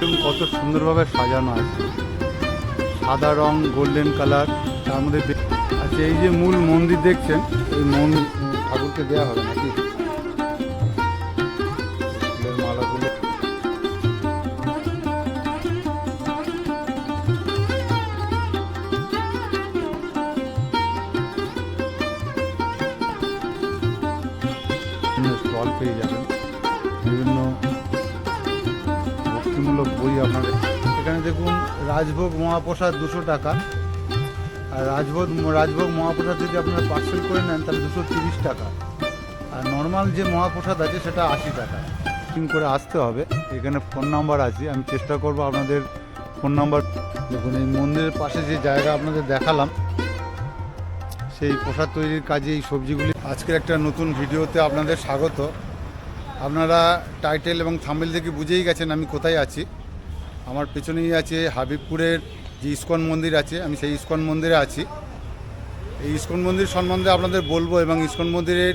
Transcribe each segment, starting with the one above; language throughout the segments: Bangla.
দেখুন কত সুন্দরভাবে সাজানো আছে। সাদা রং গোল্ডেন কালার তার মধ্যে আচ্ছা এই যে মূল মন্দির দেখছেন, এই মন্দির ঠাকুরকে দেওয়া হবে নাকি? রাজভোগ মহাপ্রসাদ দুশো টাকা। আর রাজভোগ রাজভোগ মহাপ্রসাদ যদি আপনারা পার্সেল করে নেন, তাহলে দুশো তিরিশ টাকা। আর নর্মাল যে মহাপ্রসাদ আছে, সেটা আশি টাকা। বুকিং করে আসতে হবে। এখানে ফোন নাম্বার আছে। আমি চেষ্টা করব আপনাদের ফোন নাম্বার দেখুন, এই মন্দিরের পাশে যে জায়গা আপনাদের দেখালাম, সেই প্রসাদ তৈরির কাজে এই সবজিগুলি আজকের একটা নতুন ভিডিওতে আপনাদের স্বাগত। আপনারা টাইটেল এবং থাম্বেল থেকে বুঝেই গেছেন আমি কোথায় আছি। আমার পেছনেই আছে হাবিবপুরের যে ইস্কন মন্দির আছে, আমি সেই ইস্কন মন্দিরে আছি। এই ইস্কন মন্দির সম্বন্ধে আপনাদের বলব এবং ইস্কন মন্দিরের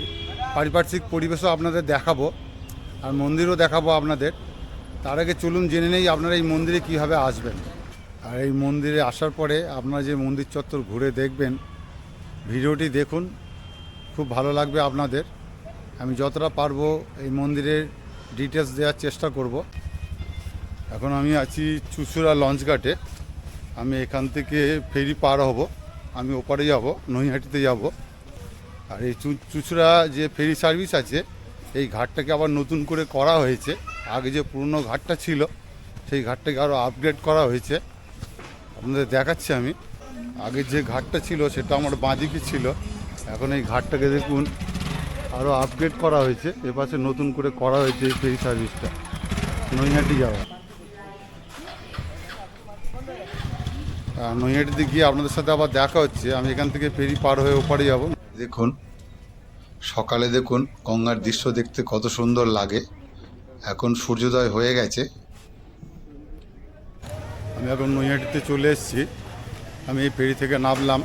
পারিপার্শ্বিক পরিবেশও আপনাদের দেখাবো আর মন্দিরও দেখাবো আপনাদের। তার আগে চলুন জেনে নেই আপনারা এই মন্দিরে কীভাবে আসবেন। আর এই মন্দিরে আসার পরে আপনারা যে মন্দির চত্বর ঘুরে দেখবেন, ভিডিওটি দেখুন, খুব ভালো লাগবে আপনাদের। আমি যতটা পারব এই মন্দিরের ডিটেলস দেওয়ার চেষ্টা করব। এখন আমি আছি চুচুড়া লঞ্চ ঘাটে। আমি এখান থেকে ফেরি পার হব। আমি ওপারে যাব, নৈহাটিতে যাব। আর এই চুচুড়া যে ফেরি সার্ভিস আছে, এই ঘাটটাকে আবার নতুন করে করা হয়েছে। আগে যে পুরনো ঘাটটা ছিল, সেই ঘাটটাকে আরও আপগ্রেড করা হয়েছে। আপনাদের দেখাচ্ছি আমি। আগে যে ঘাটটা ছিল, সেটা আমার বাঁদিকে ছিল। এখন এই ঘাটটাকে দেখুন আরও আপগ্রেড করা হয়েছে। এপাশে নতুন করে করা হয়েছে এই ফেরি সার্ভিসটা। নৈহাটি যাওয়া। নৈহাটিতে গিয়ে আপনাদের সাথে আবার দেখা হচ্ছে। আমি এখান থেকে ফেরি পার হয়ে ওপারে যাব। দেখুন সকালে দেখুন গঙ্গার দৃশ্য দেখতে কত সুন্দর লাগে। এখন সূর্যোদয় হয়ে গেছে। আমি এখন নৈহাটিতে চলে এসেছি। আমি এই ফেরি থেকে নামলাম।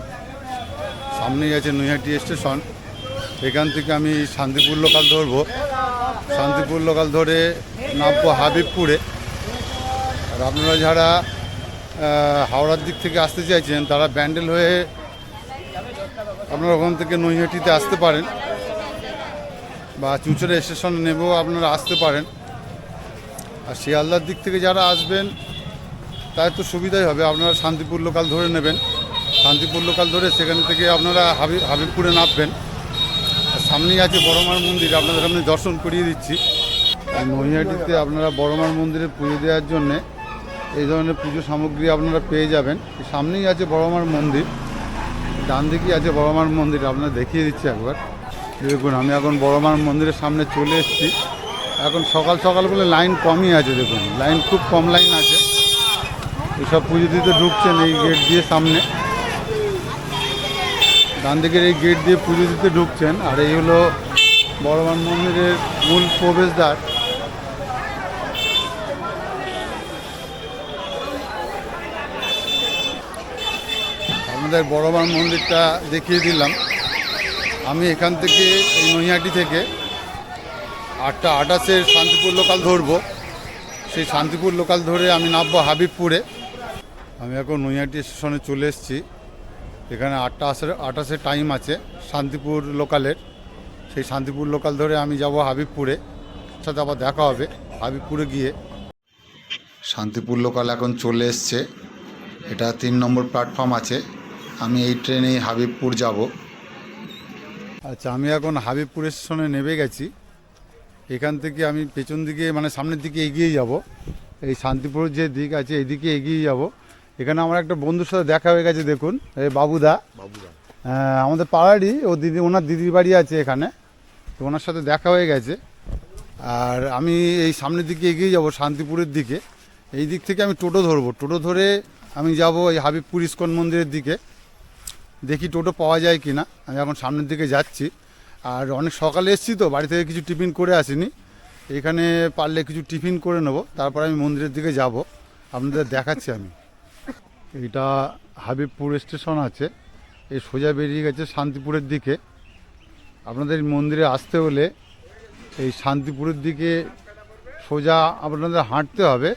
সামনেই আছে নৈহাটি স্টেশন। এখান থেকে আমি শান্তিপুর লোকাল ধরবো। শান্তিপুর লোকাল ধরে নামবো হাবিবপুরে। আর আপনারা যারা হাওড়ার দিক থেকে আসতে চাইছেন, তারা ব্যান্ডেল হয়ে আপনারা ওখান থেকে নৈহাটিতে আসতে পারেন বা চুঁচুড়া স্টেশন নেবেও আপনারা আসতে পারেন। আর শিয়ালদার দিক থেকে যারা আসবেন তাই তো সুবিধাই হবে, আপনারা শান্তিপুর লোকাল ধরে নেবেন। শান্তিপুর লোকাল ধরে সেখান থেকে আপনারা হাবিব হাবিবপুরে নামবেন। সামনেই আছে বড়মার মন্দির, আপনাদের সামনে দর্শন করিয়ে দিচ্ছি। নৈহাটিতে আপনারা বড়মার মন্দিরে পুজো দেওয়ার জন্যে এই ধরনের পুজো সামগ্রী আপনারা পেয়ে যাবেন। সামনেই আছে বড়মার মন্দির। ডান দিকেই আছে বড়মার মন্দির আপনারা দেখিয়ে দিচ্ছি একবার। দেখুন, আমি এখন বড়মার মন্দিরের সামনে চলে এসেছি। এখন সকাল সকাল বলে লাইন কমই আছে, দেখুন। লাইন খুব কম লাইন আছে। এসব পুজো দিতে ঢুকছেন এই গেট দিয়ে সামনে। ডান দিকের এই গেট দিয়ে পুজো দিতে ঢুকছেন। আর এই হলো বড়মান মন্দিরের মূল প্রবেশদ্বার। আমাদের বড়মান মন্দিরটা দেখিয়ে দিলাম। আমি এখান থেকে এই নৈহাটি থেকে আটটা আটাশের শান্তিপুর লোকাল ধরবো। সেই শান্তিপুর লোকাল ধরে আমি নামবো হাবিবপুরে। আমি এখন নৈহাটি স্টেশনে চলে এসেছি। এখানে আটটা আসার আটাশে টাইম আছে শান্তিপুর লোকালের। সেই শান্তিপুর লোকাল ধরে আমি যাব হাবিবপুরে। সাথে আবার দেখা হবে হাবিবপুরে গিয়ে। শান্তিপুর লোকাল এখন চলে এসছে। এটা তিন নম্বর প্ল্যাটফর্ম আছে। আমি এই ট্রেনেই হাবিবপুর যাব। আচ্ছা আমি এখন হাবিবপুর স্টেশনে নেমে গেছি। এখান থেকে আমি পেছন দিকে মানে সামনের দিকে এগিয়ে যাব। এই শান্তিপুর যে দিক আছে এইদিকে এগিয়ে যাব। এখানে আমার একটা বন্ধুর সাথে দেখা হয়ে গেছে দেখুন। এই বাবুদা। হ্যাঁ, আমাদের পাড়ারই ও দিদি ওনার দিদির বাড়ি আছে এখানে। তো ওনার সাথে দেখা হয়ে গেছে। আর আমি এই সামনের দিকে এগিয়ে যাব শান্তিপুরের দিকে। এই দিক থেকে আমি টোটো ধরবো। টোটো ধরে আমি যাব এই হাবিবপুর ইস্কন মন্দিরের দিকে। দেখি টোটো পাওয়া যায় কি না আমি এখন সামনের দিকে যাচ্ছি। আর অনেক সকালে এসেছি তো, বাড়ি থেকে কিছু টিফিন করে আসিনি। এখানে পারলে কিছু টিফিন করে নেব। তারপর আমি মন্দিরের দিকে যাব। আপনাদের দেখাচ্ছি আমি। এটা হাবিবপুর স্টেশন আছে। এই সোজা বেরিয়ে গেছে শান্তিপুরের দিকে। আপনাদের মন্দিরে আসতে হলে এই শান্তিপুরের দিকে সোজা আপনাদের হাঁটতে হবে।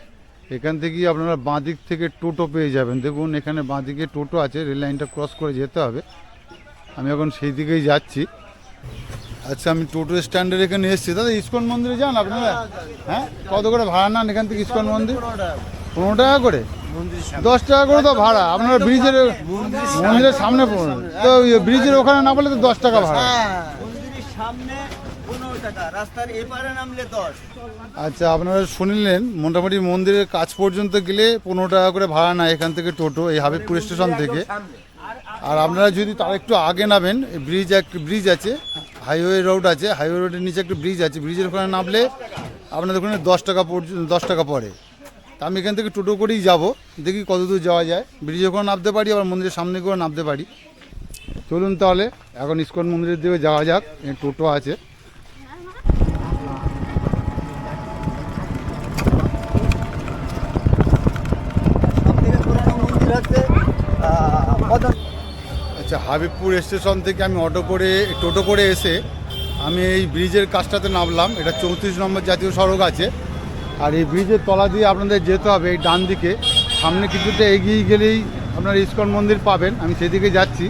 এখান থেকেই আপনারা বাঁ দিক থেকে টোটো পেয়ে যাবেন। দেখুন, এখানে বাঁ দিকে টোটো আছে, রেল লাইনটা ক্রস করে যেতে হবে। আমি এখন সেই দিকেই যাচ্ছি। আচ্ছা আমি টোটো স্ট্যান্ডের এখানে এসেছি। দাদা, ইস্কন মন্দিরে যান আপনারা? হ্যাঁ? কত করে ভাড়া নেন এখান থেকে ইস্কন মন্দির? পনেরো টাকা করে? দশ টাকা করে তো ভাড়া। আপনারা ব্রিজের মন্দিরের সামনে পনেরো তো ব্রিজের ওখানে না বলে তো দশ টাকা ভাড়া। টাকা রাস্তার এপারে নামলে দশ। আচ্ছা আপনারা শুনলেন মোটামুটি মন্দিরের কাজ পর্যন্ত গেলে পনেরো টাকা করে ভাড়া নেয় এখান থেকে টোটো এই হাবিবপুর স্টেশন থেকে। আর আপনারা যদি তার একটু আগে নামেন ব্রিজ এক ব্রিজ আছে হাইওয়ে রোড আছে হাইওয়ে রোডের নিচে একটা ব্রিজ আছে ব্রিজের ওখানে নামলে আপনাদের ওখানে দশ টাকা পর্যন্ত দশ টাকা পড়ে। তা আমি এখান থেকে টোটো করেই যাব দেখি কত দূর যাওয়া যায়। ব্রিজের ওখানে নামতে পারি আবার মন্দিরের সামনে করে নামতে পারি। চলুন তাহলে এখন ইস্কন মন্দিরের দিকে যাওয়া যাক টোটো আছে সবথেকে পুরানো মন্দির হচ্ছে আহ, মদন আচ্ছা হাবিবপুর স্টেশন থেকে আমি অটো করে, টোটো করে এসে আমি এই ব্রিজের কাজটাতে নামলাম। এটা চৌত্রিশ নম্বর জাতীয় সড়ক আছে। আর এই ব্রিজের তলা দিয়ে আপনাদের যেতে হবে এই ডান দিকে। সামনে কিছুটা এগিয়ে গেলেই আপনার ইস্কন মন্দির পাবেন। আমি সেদিকে যাচ্ছি।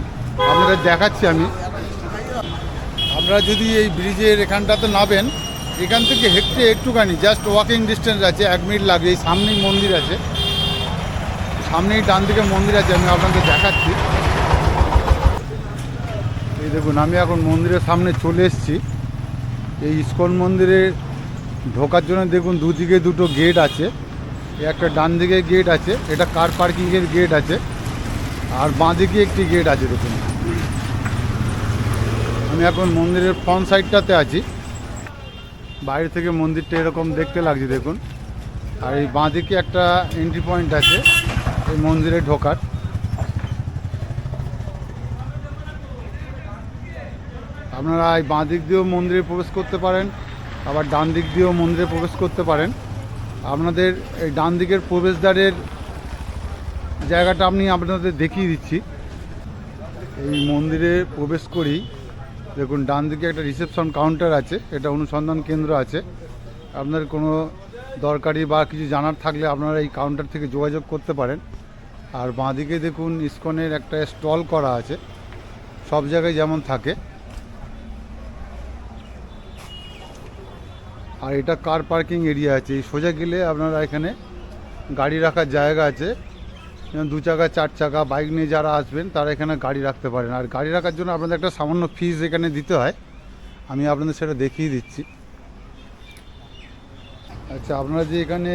আপনাদের দেখাচ্ছি আমি। আপনারা যদি এই ব্রিজের এখানটাতে নামেন, এখান থেকে হেঁটে একটুখানি জাস্ট ওয়াকিং ডিস্টেন্স আছে, এক মিনিট লাগে। এই সামনেই মন্দির আছে। সামনেই ডান দিকে মন্দির আছে, আমি আপনাকে দেখাচ্ছি। এই দেখুন, আমি এখন মন্দিরের সামনে চলে এসেছি। এই ইস্কন মন্দিরে ঢোকার জন্য দেখুন, দুদিকে দুটো গেট আছে। একটা ডান দিকে গেট আছে, এটা কার পার্কিংয়ের গেট আছে, আর বাঁ দিকে একটি গেট আছে, দেখুন। আমি এখন মন্দিরের ফ্রন্ট সাইডটাতে আছি। বাইরে থেকে মন্দিরটা এরকম দেখতে লাগছে, দেখুন। আর এই বাঁ দিকে একটা এন্ট্রি পয়েন্ট আছে। এই মন্দিরে ঢোকার। আপনারা এই বাঁ দিক দিয়েও মন্দিরে প্রবেশ করতে পারেন, আবার ডান দিক দিয়েও মন্দিরে প্রবেশ করতে পারেন। আপনাদের এই ডান দিকের প্রবেশদ্বারের জায়গাটা আমি আপনাদের দেখিয়ে দিচ্ছি। এই মন্দিরে প্রবেশ করি। দেখুন, ডান দিকে একটা রিসেপশন কাউন্টার আছে, এটা অনুসন্ধান কেন্দ্র আছে। আপনার কোনো দরকারি বা কিছু জানার থাকলে আপনারা এই কাউন্টার থেকে যোগাযোগ করতে পারেন। আর বাঁদিকে দেখুন ইস্কনের একটা স্টল করা আছে। সব জায়গায় যেমন থাকে। আর এটা কার পার্কিং এরিয়া আছে? এই সোজা গেলে আপনারা এখানে গাড়ি রাখার জায়গা আছে। যেমন দু চাকা, চার চাকা, বাইক নিয়ে যারা আসবেন, তারা এখানে গাড়ি রাখতে পারেন। আর গাড়ি রাখার জন্য আপনাদের একটা সামান্য ফিস এখানে দিতে হয়। আমি আপনাদের সেটা দেখিয়ে দিচ্ছি। আচ্ছা আপনারা যে এখানে,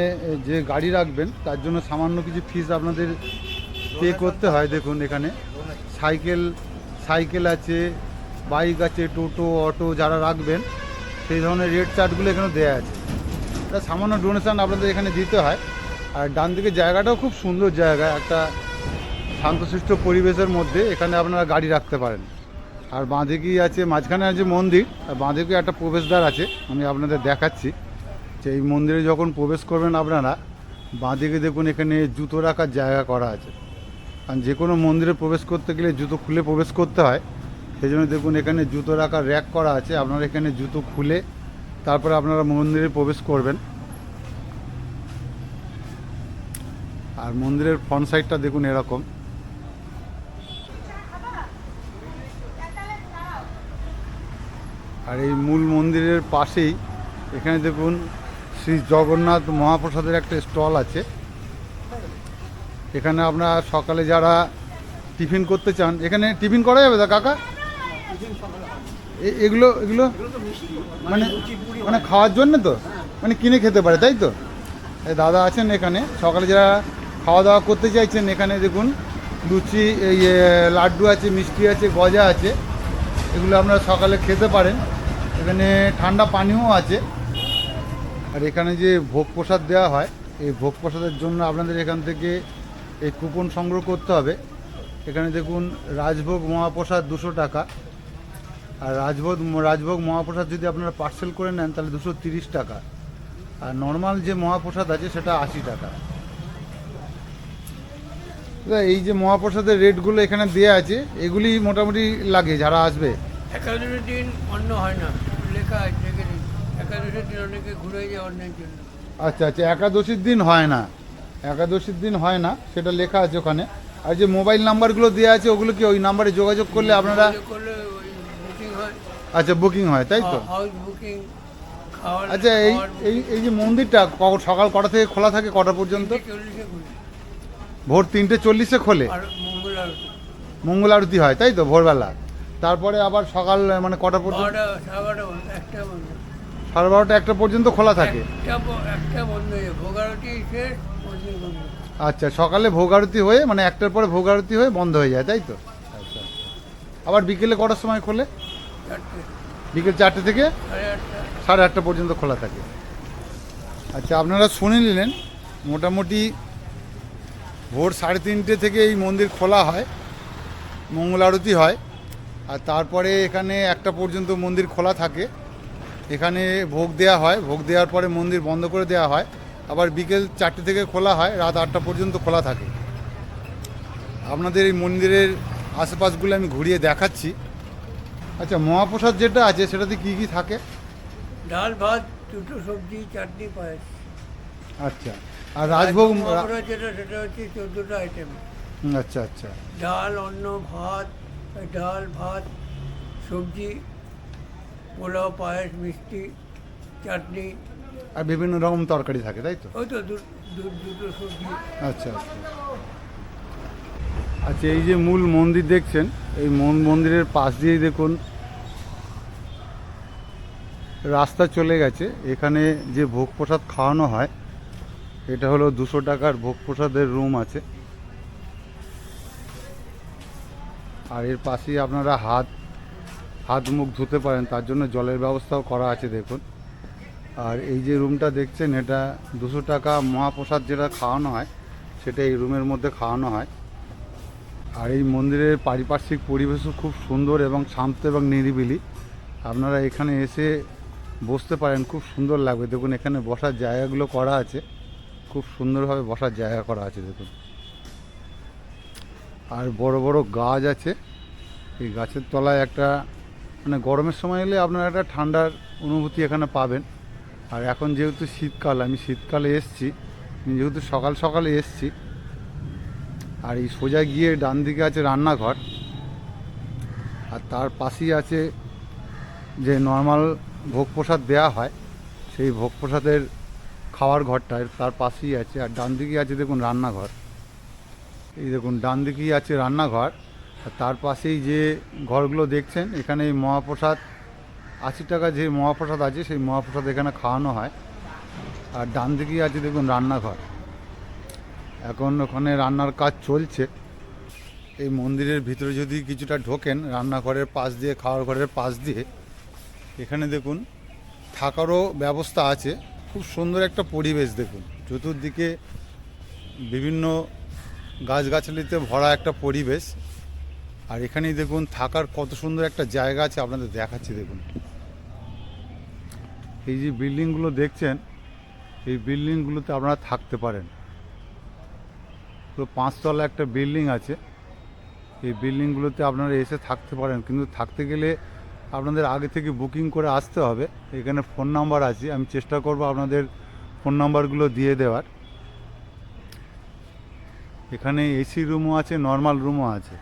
যে গাড়ি রাখবেন, তার জন্য সামান্য কিছু ফিস আপনাদের পে করতে হয় দেখুন এখানে। সাইকেল সাইকেল আছে, বাইক আছে, টোটো, অটো যারা রাখবেন, সেই ধরনের রেট চার্টগুলো এখানে দেওয়া আছে। এটা সামান্য ডোনেশন আপনাদের এখানে দিতে হয়। আর ডান দিকে জায়গাটাও খুব সুন্দর জায়গা, একটা শান্তশিষ্ট পরিবেশের মধ্যে এখানে আপনারা গাড়ি রাখতে পারেন। আর বাঁদিকেই আছে, মাঝখানে আছে মন্দির, আর বাঁদিকে একটা প্রবেশদ্বার আছে, আমি আপনাদের দেখাচ্ছি। যে এই মন্দিরে যখন প্রবেশ করবেন আপনারা, বাঁদিকে দেখুন এখানে জুতো রাখার জায়গা করা আছে। কারণ যে কোনো মন্দিরে প্রবেশ করতে গেলে জুতো খুলে প্রবেশ করতে হয়। সেই জন্য দেখুন, এখানে জুতো রাখার র্যাক করা আছে। আপনারা এখানে জুতো খুলে তারপরে আপনারা মন্দিরে প্রবেশ করবেন। আর মন্দিরের ফ্রন্ট সাইডটা দেখুন এরকম। আর এই মূল মন্দিরের পাশেই এখানে দেখুন, শ্রী জগন্নাথ মহাপ্রসাদের একটা স্টল আছে। এখানে আপনার সকালে যারা টিফিন করতে চান, এখানে টিফিন করা যাবে দা কাকা? এগুলো এগুলো মানে মানে খাওয়ার জন্য তো? মানে কিনে খেতে পারে, তাই তো? দাদা আছেন এখানে, সকালে যারা খাওয়া দাওয়া করতে চাইছেন, এখানে দেখুন, লুচি, এই লাড্ডু আছে, মিষ্টি আছে, গজা আছে, এগুলো আপনারা সকালে খেতে পারেন। এখানে ঠান্ডা পানীয় আছে। আর এখানে যে ভোগ প্রসাদ দেওয়া হয়, এই ভোগ প্রসাদের জন্য আপনাদের এখান থেকে এই কুপন সংগ্রহ করতে হবে। এখানে দেখুন রাজভোগ মহাপ্রসাদ দুশো টাকা। আর রাজভোগ রাজভোগ মহাপ্রসাদ যদি আপনারা পার্সেল করে নেন তাহলে দুশো তিরিশ টাকা। আর নর্মাল যে মহাপ্রসাদ আছে সেটা আশি টাকা। এই যে মহাপ্রসাদের রেটগুলো এখানে দেওয়া আছে এগুলি মোটামুটি লাগে যারা আসবে। একাদশের দিন অন্ন হয় না। লেখা আছে দেখে দিন অনেকে ঘুরে যায় অন্যের জন্য। আচ্ছা আচ্ছা একাদশীর দিন হয় না। একাদশীর দিন হয় না সেটা লেখা আছে ওখানে। আর যে মোবাইল নাম্বারগুলো দেওয়া আছে ওগুলো কি ওই নাম্বারে যোগাযোগ করলে আপনারা হয়। আচ্ছা বুকিং হয় তাই তো? খাওয়ার আচ্ছা এই এই এই যে মন্দিরটা সকাল কটা থেকে খোলা থাকে কটা পর্যন্ত? ভোর তিনটে চল্লিশে খোলে? মঙ্গল আরতি। হয় তাই তো ভোরবেলা? তারপরে আবার সকাল মানে কটা পর্যন্ত? সাড়ে বারোটা একটা পর্যন্ত খোলা থাকে? একটা বন্ধ হয়ে যায়। শেষ আচ্ছা সকালে ভোগ আরতি হয়ে মানে একটার পরে ভোগ আরতি হয়ে বন্ধ হয়ে যায় তাই তো? আচ্ছা। আবার বিকেলে কটার সময় খোলে? বিকেল চারটে থেকে সাড়ে আটটা সাড়ে আটটা পর্যন্ত খোলা থাকে। আচ্ছা আপনারা শুনে নিলেন মোটামুটি ভোর সাড়ে তিনটে থেকে এই মন্দির খোলা হয় মঙ্গল আরতি হয় আর তারপরে এখানে একটা পর্যন্ত মন্দির খোলা থাকে। এখানে ভোগ দেওয়া হয় ভোগ দেওয়ার পরে মন্দির বন্ধ করে দেওয়া হয়। আবার বিকেল চারটে থেকে খোলা হয় রাত আটটা পর্যন্ত খোলা থাকে। আপনাদের এই মন্দিরের আশেপাশগুলো আমি ঘুরিয়ে দেখাচ্ছি। আচ্ছা মহাপ্রসাদ যেটা আছে সেটাতে কী কী থাকে? ডাল ভাত দুটো সবজি চাটনি পায়েস। আচ্ছা আর রাজভোগ যেটা সেটা হচ্ছে চোদ্দোটা আইটেম আচ্ছা আচ্ছা। ডাল অন্ন ভাত ডাল ভাত সবজি পোলাও পায়েস মিষ্টি চাটনি আর বিভিন্ন রকম তরকারি থাকে তাই তো? ওই তো দুটো সবজি। আচ্ছা আচ্ছা। আচ্ছা এই যে মূল মন্দির দেখছেন এই মন- মন্দিরের পাশ দিয়েই দেখুন রাস্তা চলে গেছে। এখানে যে ভোগ প্রসাদ খাওয়ানো হয় এটা হলো দুশো টাকার ভোগ প্রসাদের রুম আছে। আর এর পাশেই আপনারা হাত হাত মুখ ধুতে পারেন তার জন্য জলের ব্যবস্থাও করা আছে দেখুন। আর এই যে রুমটা দেখছেন, এটা দুশো টাকা মহাপ্রসাদ যেটা খাওয়ানো হয়, সেটা এই রুমের মধ্যে খাওয়ানো হয়। আর এই মন্দিরের পারিপার্শ্বিক পরিবেশও খুব সুন্দর এবং শান্ত এবং নিরিবিলি। আপনারা এখানে এসে বসতে পারেন, খুব সুন্দর লাগবে। দেখুন, এখানে বসার জায়গাগুলো করা আছে। খুব সুন্দরভাবে বসার জায়গা করা আছে, দেখুন। আর বড় বড় গাছ আছে। এই গাছের তলায় একটা মানে গরমের সময় এলে আপনারা একটা ঠান্ডার অনুভূতি এখানে পাবেন। আর এখন যেহেতু শীতকাল, আমি শীতকালে এসছি, আমি যেহেতু সকাল সকালে এসছি, আর এই সোজা গিয়ে ডান দিকে আছে রান্নাঘর, আর তার পাশেই আছে যে নর্মাল ভোগ প্রসাদ দেওয়া হয়, সেই ভোগ প্রসাদের খাওয়ার ঘরটায় তার পাশেই আছে, আর ডান দিকে আছে দেখুন রান্নাঘর। এই দেখুন, ডান দিকেই আছে রান্নাঘর, আর তার পাশেই যে ঘরগুলো দেখছেন, এখানে এই মহাপ্রসাদ আশি টাকা যে মহাপ্রসাদ আছে, সেই মহাপ্রসাদ এখানে খাওয়ানো হয়। আর ডান দিকেই আছে দেখুন রান্নাঘর। এখন ওখানে রান্নার কাজ চলছে। এই মন্দিরের ভিতরে যদি কিছুটা ঢোকেন, রান্নাঘরের পাশ দিয়ে, খাওয়ার ঘরের পাশ দিয়ে, এখানে দেখুন থাকারও ব্যবস্থা আছে। খুব সুন্দর একটা পরিবেশ দেখুন। চতুর্দিকে বিভিন্ন গাছগাছালিতে ভরা একটা পরিবেশ। আর এখানেই দেখুন থাকার কত সুন্দর একটা জায়গা আছে, আপনাদের দেখাচ্ছি দেখুন। এই যে বিল্ডিংগুলো দেখছেন, এই বিল্ডিংগুলোতে আপনারা থাকতে পারেন। তো পাঁচতলা একটা বিল্ডিং আছে। এই বিল্ডিংগুলোতে আপনারা এসে থাকতে পারেন। কিন্তু থাকতে গেলে আপনাদের আগে থেকে বুকিং করে আসতে হবে। এখানে ফোন নাম্বার আছে। আমি চেষ্টা করব আপনাদের ফোন নাম্বারগুলো দিয়ে দেওয়ার। এখানে এসি রুমও আছে, নর্মাল রুমও আছে।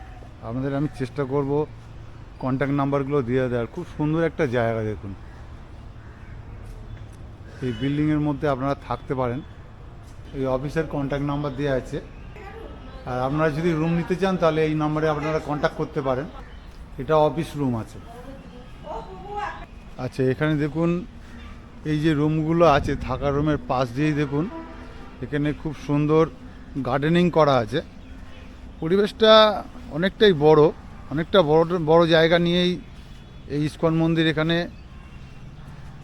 আপনাদের আমি চেষ্টা করব কন্ট্যাক্ট নাম্বারগুলো দিয়ে দেওয়ার। খুব সুন্দর একটা জায়গা দেখুন। এই বিল্ডিংয়ের মধ্যে আপনারা থাকতে পারেন। এই অফিসের কন্ট্যাক্ট নাম্বার দেওয়া আছে। আর আপনারা যদি রুম নিতে চান, তাহলে এই নম্বরে আপনারা কন্ট্যাক্ট করতে পারেন। এটা অফিস রুম আছে। আচ্ছা এখানে দেখুন, এই যে রুমগুলো আছে থাকার রুমের পাশ দিয়েই দেখুন, এখানে খুব সুন্দর গার্ডেনিং করা আছে। পরিবেশটা অনেকটাই বড়, অনেকটা বড় বড় জায়গা নিয়েই এই ইস্কন মন্দির এখানে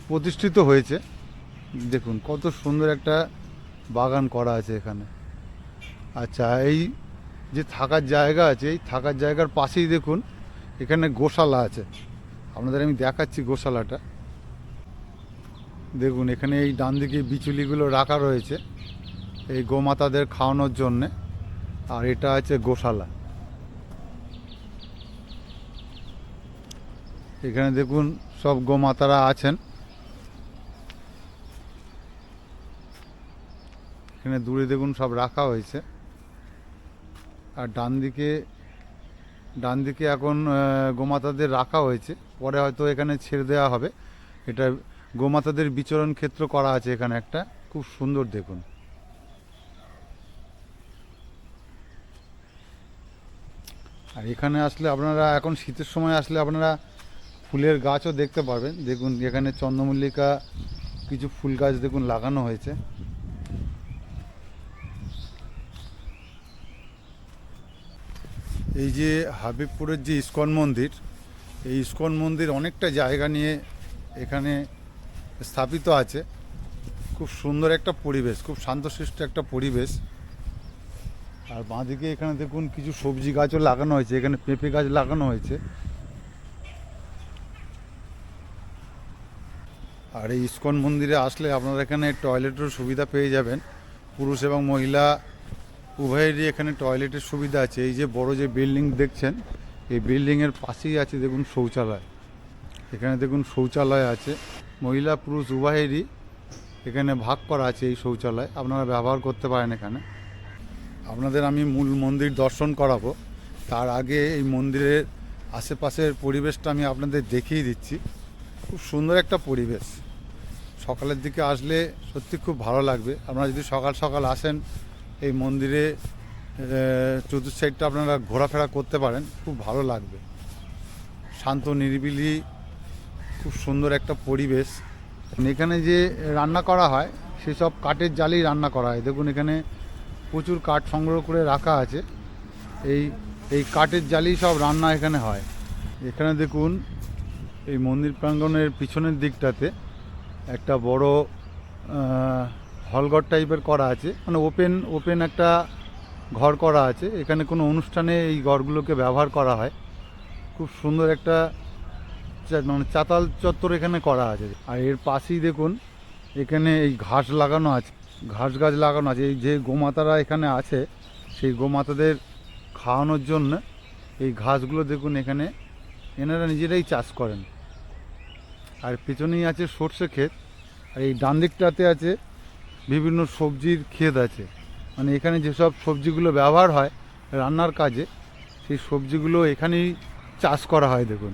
প্রতিষ্ঠিত হয়েছে। দেখুন, কত সুন্দর একটা বাগান করা আছে এখানে। আচ্ছা এই যে থাকার জায়গা আছে, এই থাকার জায়গার পাশেই দেখুন, এখানে গোশালা আছে। আপনাদের আমি দেখাচ্ছি গোশালাটা। দেখুন, এখানে এই ডান দিকে বিচুলিগুলো রাখা রয়েছে, এই গোমাতাদের খাওয়ানোর জন্যে, আর এটা আছে গোশালা। এখানে দেখুন, সব গোমাতারা আছেন। এখানে দূরে দেখুন সব রাখা হয়েছে। আর ডান দিকে ডান দিকে এখন গোমাতাদের রাখা হয়েছে। পরে হয়তো এখানে ছেড়ে দেওয়া হবে। এটা গোমাতাদের বিচরণ ক্ষেত্র করা আছে এখানে একটা। খুব সুন্দর দেখুন। আর এখানে আসলে আপনারা, এখন শীতের সময় আসলে আপনারা ফুলের গাছও দেখতে পারবেন। দেখুন, এখানে চন্দ্রমল্লিকা, কিছু ফুল গাছ দেখুন লাগানো হয়েছে। এই যে হাবিবপুরের যে ইস্কন মন্দির, এই ইস্কন মন্দির অনেকটা জায়গা নিয়ে এখানে স্থাপিত আছে। খুব সুন্দর একটা পরিবেশ, খুব শান্তশিষ্ট একটা পরিবেশ। আর বাঁদিকে এখানে দেখুন কিছু সবজি গাছও লাগানো হয়েছে, এখানে পেঁপে গাছ লাগানো হয়েছে। আর এই ইস্কন মন্দিরে আসলে আপনারা এখানে টয়লেটের সুবিধা পেয়ে যাবেন। পুরুষ এবং মহিলা উভয়েরই এখানে টয়লেটের সুবিধা আছে। এই যে বড় যে বিল্ডিং দেখছেন, এই বিল্ডিংয়ের পাশেই আছে দেখুন শৌচালয়। এখানে দেখুন শৌচালয় আছে। মহিলা পুরুষ উভয়েরই এখানে ভাগ করা আছে এই শৌচালয়। আপনারা ব্যবহার করতে পারেন এখানে। আপনাদের আমি মূল মন্দির দর্শন করাবো। তার আগে এই মন্দিরের আশেপাশের পরিবেশটা আমি আপনাদের দেখিয়ে দিচ্ছি। খুব সুন্দর একটা পরিবেশ। সকালের দিকে আসলে সত্যি খুব ভালো লাগবে। আপনারা যদি সকাল সকাল আসেন এই মন্দিরে চতুর্থ সাইডটা আপনারা ঘোরাফেরা করতে পারেন, খুব ভালো লাগবে। শান্ত, নিরিবিলি, খুব সুন্দর একটা পরিবেশ। এখানে যে রান্না করা হয়, সেসব কাঠের জালেই রান্না করা হয়। দেখুন এখানে প্রচুর কাঠ সংগ্রহ করে রাখা আছে। এই এই কাঠের জালেই সব রান্না এখানে হয়। এখানে দেখুন, এই মন্দির প্রাঙ্গণের পিছনের দিকটাতে একটা বড় হলঘর টাইপের করা আছে। মানে ওপেন ওপেন একটা ঘর করা আছে। এখানে কোনো অনুষ্ঠানে এই ঘরগুলোকে ব্যবহার করা হয়। খুব সুন্দর একটা মানে চাতাল চত্বর এখানে করা আছে। আর এর পাশেই দেখুন, এখানে এই ঘাস লাগানো আছে, ঘাস গাছ লাগানো আছে। এই যে গোমাতারা এখানে আছে, সেই গোমাতাদের খাওয়ানোর জন্য এই ঘাসগুলো দেখুন এখানে এনারা নিজেরাই চাষ করেন। আর পেছনেই আছে সর্ষে ক্ষেত। আর এই ডান দিকটাতে আছে বিভিন্ন সবজির ক্ষেত আছে। মানে এখানে যেসব সবজিগুলো ব্যবহার হয়, রান্নার কাজে, সেই সবজিগুলো এখানেই চাষ করা হয়, দেখুন।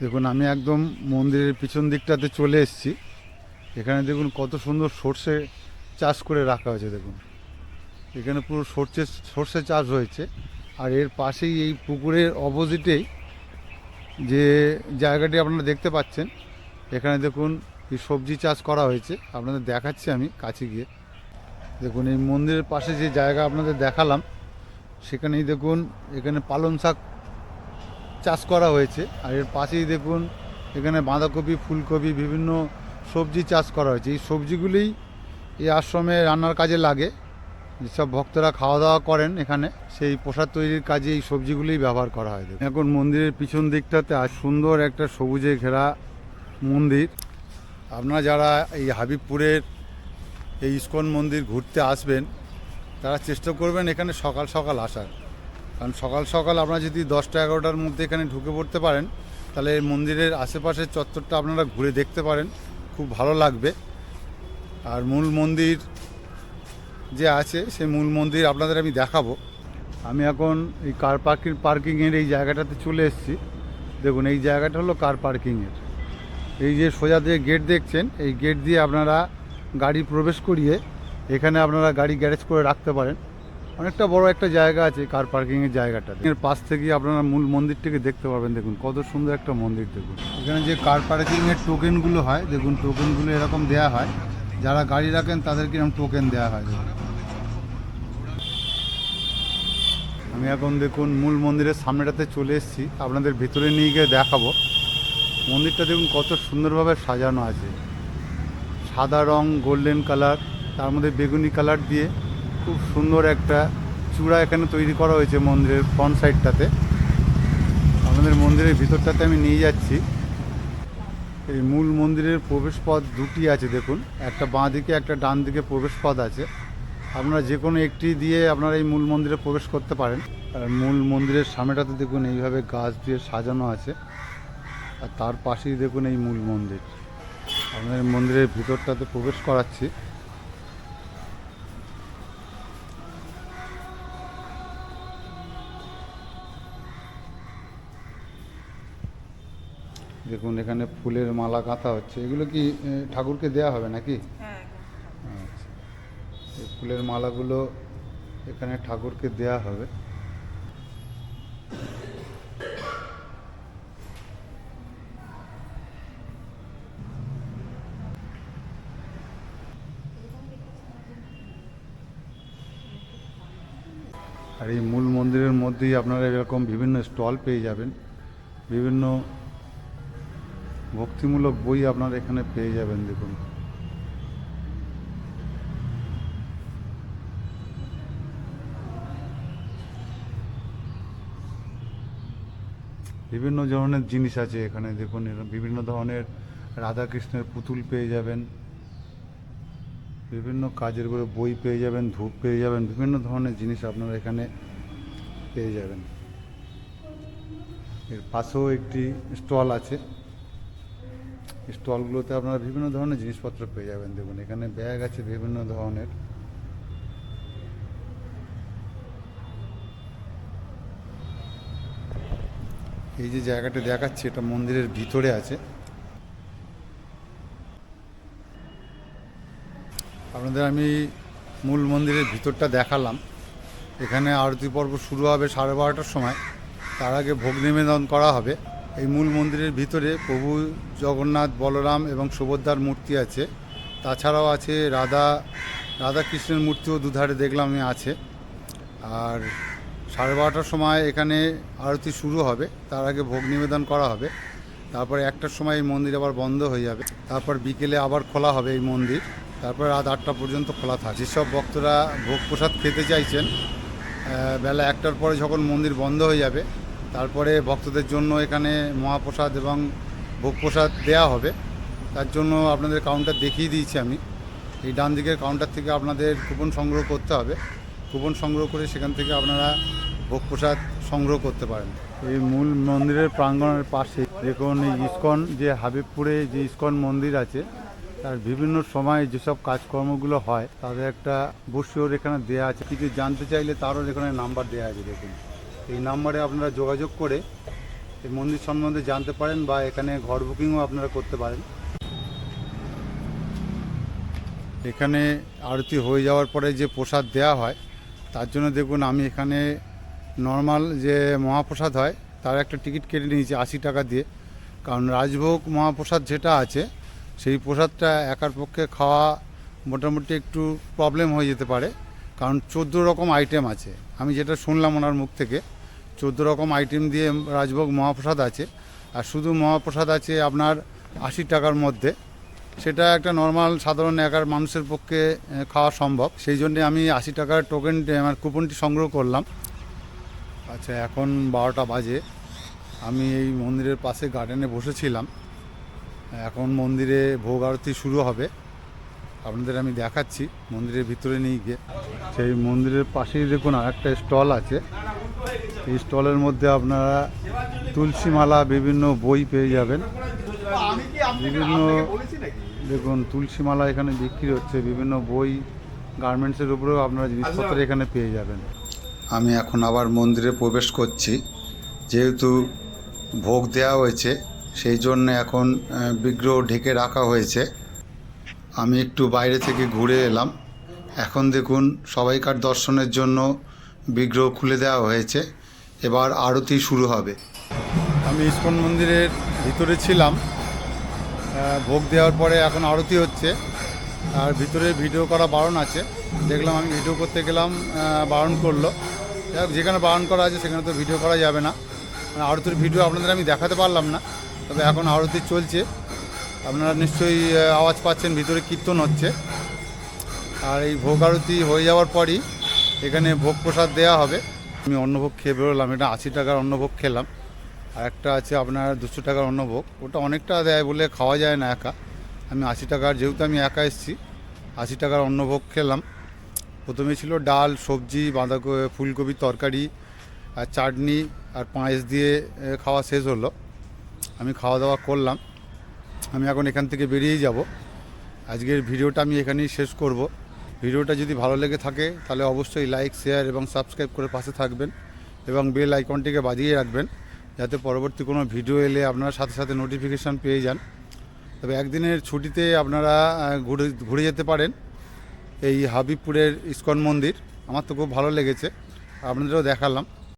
দেখুন, আমি একদম মন্দিরের পিছন দিকটাতে চলে এসেছি। এখানে দেখুন, কত সুন্দর সর্ষে চাষ করে রাখা হয়েছে, দেখুন। এখানে পুরো সর্ষে সর্ষে চাষ হয়েছে। আর এর পাশেই এই পুকুরের অপোজিটেই যে জায়গাটি আপনারা দেখতে পাচ্ছেন, এখানে দেখুন এই সবজি চাষ করা হয়েছে। আপনাদের দেখাচ্ছি আমি কাছে গিয়ে। দেখুন, এই মন্দিরের পাশে যে জায়গা আপনাদের দেখালাম, সেখানেই দেখুন, এখানে পালং শাক চাষ করা হয়েছে। আর এর পাশেই দেখুন, এখানে বাঁধাকপি, ফুলকপি, বিভিন্ন সবজি চাষ করা হয়েছে। এই সবজিগুলিই এই আশ্রমে রান্নার কাজে লাগে। যেসব ভক্তরা খাওয়া দাওয়া করেন এখানে, সেই প্রসাদ তৈরির কাজে এই সবজিগুলোই ব্যবহার করা হয়। এখন মন্দিরের পিছন দিকটাতে আজ সুন্দর একটা সবুজে ঘেরা মন্দির। আপনারা যারা এই হাবিবপুরের এই ইস্কন মন্দির ঘুরতে আসবেন, তারা চেষ্টা করবেন এখানে সকাল সকাল আসার। কারণ সকাল সকাল আপনারা যদি দশটা এগারোটার মধ্যে এখানে ঢুকে পড়তে পারেন, তাহলে এই মন্দিরের আশেপাশের চত্বরটা আপনারা ঘুরে দেখতে পারেন, খুব ভালো লাগবে। আর মূল মন্দির যে আছে, সেই মূল মন্দির আপনাদের আমি দেখাবো। আমি এখন এই কার পার্কিং পার্কিংয়ের এই জায়গাটাতে চলে এসেছি। দেখুন, এই জায়গাটা হলো কার পার্কিংয়ের এই যে সোজা দিয়ে গেট দেখছেন, এই গেট দিয়ে আপনারা গাড়ি প্রবেশ করিয়ে এখানে আপনারা গাড়ি গ্যারেজ করে রাখতে পারেন। অনেকটা বড় একটা জায়গা আছে কার পার্কিংয়ের জায়গাটা। এর পাশ থেকে আপনারা মূল মন্দিরটিকে দেখতে পারবেন, দেখুন। কত সুন্দর একটা মন্দির, দেখুন। এখানে যে কার পার্কিংয়ের টোকেনগুলো হয়, দেখুন টোকেনগুলো এরকম দেয়া হয়। যারা গাড়ি রাখেন, তাদেরকে এরকম টোকেন দেওয়া হয় আমি এখন, দেখুন, মূল মন্দিরের সামনেটাতে চলে এসেছি। আপনাদের ভিতরে নিয়ে গিয়ে দেখাবো। মন্দিরটা দেখুন কত সুন্দরভাবে সাজানো আছে। সাদা রং, গোল্ডেন কালার, তার মধ্যে বেগুনি কালার দিয়ে খুব সুন্দর একটা চূড়া এখানে তৈরি করা হয়েছে মন্দিরের ফ্রন্ট সাইডটাতে আমাদের মন্দিরের ভিতরটাতে আমি নিয়ে যাচ্ছি। এই মূল মন্দিরের প্রবেশ পথ দুটি আছে দেখুন। একটা বাঁ দিকে, একটা ডান দিকে প্রবেশ পথ আছে। আপনারা যে কোনো একটি দিয়ে আপনারা এই মূল মন্দিরে প্রবেশ করতে পারেন। আর মূল মন্দিরের সামনেটাতে দেখুন এইভাবে গাছ দিয়ে সাজানো আছে। আর তার পাশেই দেখুন এই মূল মন্দির। আমাদের মন্দিরের ভিতরটাতে প্রবেশ করাচ্ছি। দেখুন এখানে ফুলের মালা কাঁথা হচ্ছে। এগুলো কি ঠাকুরকে দেয়া হবে নাকি? হ্যাঁ, আচ্ছা। ফুলের মালাগুলো এখানে ঠাকুরকে দেয়া হবে। এই মূল মন্দিরের মধ্যেই আপনারা এরকম বিভিন্ন স্টল পেয়ে যাবেন, বিভিন্ন ভক্তিমূলক বই আপনারা এখানে পেয়ে যাবেন, দেখুন। বিভিন্ন ধরনের জিনিস আছে এখানে, দেখুন বিভিন্ন ধরনের রাধাকৃষ্ণের পুতুল পেয়ে যাবেন। বিভিন্ন কাজের করে বই পেয়ে যাবেন, ধূপ পেয়ে যাবেন, বিভিন্ন ধরনের জিনিস আপনারা এখানে পেয়ে যাবেন। এর পাশেও একটি স্টল আছে। স্টলগুলোতে আপনারা বিভিন্ন ধরনের জিনিসপত্র পেয়ে যাবেন। দেখুন, এখানে ব্যাগ আছে বিভিন্ন ধরনের। এই যে জায়গাটা দেখাচ্ছি, এটা মন্দিরের ভিতরে আছে। আপনাদের আমি মূল মন্দিরের ভিতরটা দেখালাম। এখানে আরতি পর্ব শুরু হবে সাড়ে বারোটার সময়। তার আগে ভোগ নিবেদন করা হবে। এই মূল মন্দিরের ভিতরে প্রভু জগন্নাথ, বলরাম এবং সুভদ্রার মূর্তি আছে। তাছাড়াও আছে রাধা রাধা কৃষ্ণের মূর্তিও দুধারে দেখলাম আছে। আর সাড়ে বারোটার সময় এখানে আরতি শুরু হবে। তার আগে ভোগ নিবেদন করা হবে। তারপরে একটার সময় এই মন্দির আবার বন্ধ হয়ে যাবে। তারপর বিকেলে আবার খোলা হবে এই মন্দির। তারপরে রাত আটটা পর্যন্ত খোলা থাকে। যেসব ভক্তরা ভোগ প্রসাদ খেতে চাইছেন বেলা একটার পরে যখন মন্দির বন্ধ হয়ে যাবে, তারপরে ভক্তদের জন্য এখানে মহাপ্রসাদ এবং ভোগ প্রসাদ দেওয়া হবে। তার জন্য আপনাদের কাউন্টার দেখিয়ে দিয়েছি আমি। এই ডান দিকের কাউন্টার থেকে আপনাদের কুপন সংগ্রহ করতে হবে। কুপন সংগ্রহ করে সেখান থেকে আপনারা ভোগ প্রসাদ সংগ্রহ করতে পারেন। এই মূল মন্দিরের প্রাঙ্গণের পাশে দেখুন, এই ইস্কন যে হাবিবপুরে যে ইস্কন মন্দির আছে তার বিভিন্ন সময় যেসব কাজকর্মগুলো হয়, তাদের একটা বসিওর এখানে দেওয়া আছে। কিছু জানতে চাইলে তারও এখানে নাম্বার দেওয়া আছে, দেখুন। এই নাম্বারে আপনারা যোগাযোগ করে এই মন্দির সম্বন্ধে জানতে পারেন বা এখানে ঘর বুকিংও আপনারা করতে পারেন। এখানে আরতি হয়ে যাওয়ার পরে যে প্রসাদ দেওয়া হয়, তার জন্য দেখুন আমি এখানে নর্মাল যে মহাপ্রসাদ হয়, তার একটা টিকিট কেটে নিয়েছি আশি টাকা দিয়ে। কারণ রাজভোগ মহাপ্রসাদ যেটা আছে সেই প্রসাদটা একার পক্ষে খাওয়া মোটামুটি একটু প্রবলেম হয়ে যেতে পারে। কারণ চোদ্দ রকম আইটেম আছে। আমি যেটা শুনলাম ওনার মুখ থেকে, চোদ্দ রকম আইটেম দিয়ে রাজভোগ মহাপ্রসাদ আছে। আর শুধু মহাপ্রসাদ আছে আপনার আশি টাকার মধ্যে। সেটা একটা নর্মাল সাধারণ একার মানুষের পক্ষে খাওয়া সম্ভব। সেই জন্যে আমি আশি টাকার টোকেন আমার কুপনটি সংগ্রহ করলাম। আচ্ছা এখন বারোটা বাজে। আমি এই মন্দিরের পাশে গার্ডেনে বসেছিলাম। এখন মন্দিরে ভোগ আরতি শুরু হবে। আপনাদের আমি দেখাচ্ছি, মন্দিরের ভিতরে নিয়ে গিয়ে। সেই মন্দিরের পাশেই দেখুন আর একটা স্টল আছে। এই স্টলের মধ্যে আপনারা তুলসী মালা বিভিন্ন বই পেয়ে যাবেন। বিভিন্ন, দেখুন তুলসী মালা এখানে বিক্রি হচ্ছে। বিভিন্ন বই গার্মেন্টসের উপরেও আপনারা জিনিসপত্র এখানে পেয়ে যাবেন। আমি এখন আবার মন্দিরে প্রবেশ করছি। যেহেতু ভোগ দেওয়া হয়েছে সেই জন্য এখন বিগ্রহ ঢেকে রাখা হয়েছে। আমি একটু বাইরে থেকে ঘুরে এলাম। এখন দেখুন, সবাইকার দর্শনের জন্য বিগ্রহ খুলে দেওয়া হয়েছে। এবার আরতি শুরু হবে। আমি ইস্কন মন্দিরের ভিতরে ছিলাম। ভোগ দেওয়ার পরে এখন আরতি হচ্ছে। আর ভিতরে ভিডিও করা বারণ আছে। দেখলাম আমি ভিডিও করতে গেলাম বারণ করল। যেখানে বারণ করা আছে, সেখানে তো ভিডিও করা যাবে না। আরতির ভিডিও আপনাদের আমি দেখাতে পারলাম না। তবে এখন আরতি চলছে। আপনারা নিশ্চয়ই আওয়াজ পাচ্ছেন, ভিতরে কীর্তন হচ্ছে। আর এই ভোগ আরতি হয়ে যাওয়ার পরই এখানে ভোগ প্রসাদ দেওয়া হবে। আমি অন্নভোগ খেয়ে বেরোলাম, এটা আশি টাকার অন্নভোগ খেলাম। আর একটা আছে আপনার দুশো টাকার অন্নভোগ ওটা অনেকটা দেয় বলে খাওয়া যায় না একা। আমি আশি টাকার, যেহেতু আমি একা এসেছি, আশি টাকার অন্নভোগ খেলাম। প্রথমে ছিল ডাল, সবজি বাঁধাকপি ফুলকপি, তরকারি, আর চাটনি, আর পায়েস দিয়ে খাওয়া শেষ হলো। আমি খাওয়া দাওয়া করলাম। আমি এখন এখান থেকে বেরিয়েই যাব। আজকের ভিডিওটা আমি এখানেই শেষ করব। ভিডিওটা যদি ভালো লেগে থাকে, তাহলে অবশ্যই লাইক শেয়ার এবং সাবস্ক্রাইব করে পাশে থাকবেন এবং বেল আইকনটিকে বাজিয়ে রাখবেন যাতে পরবর্তী কোনো ভিডিও এলে আপনারা সাথে সাথে নোটিফিকেশান পেয়ে যান। তবে একদিনের ছুটিতে আপনারা ঘুরে ঘুরে যেতে পারেন এই হাবিবপুরের ইস্কন মন্দির। আমার তো খুব ভালো লেগেছে। আপনাদেরও দেখালাম।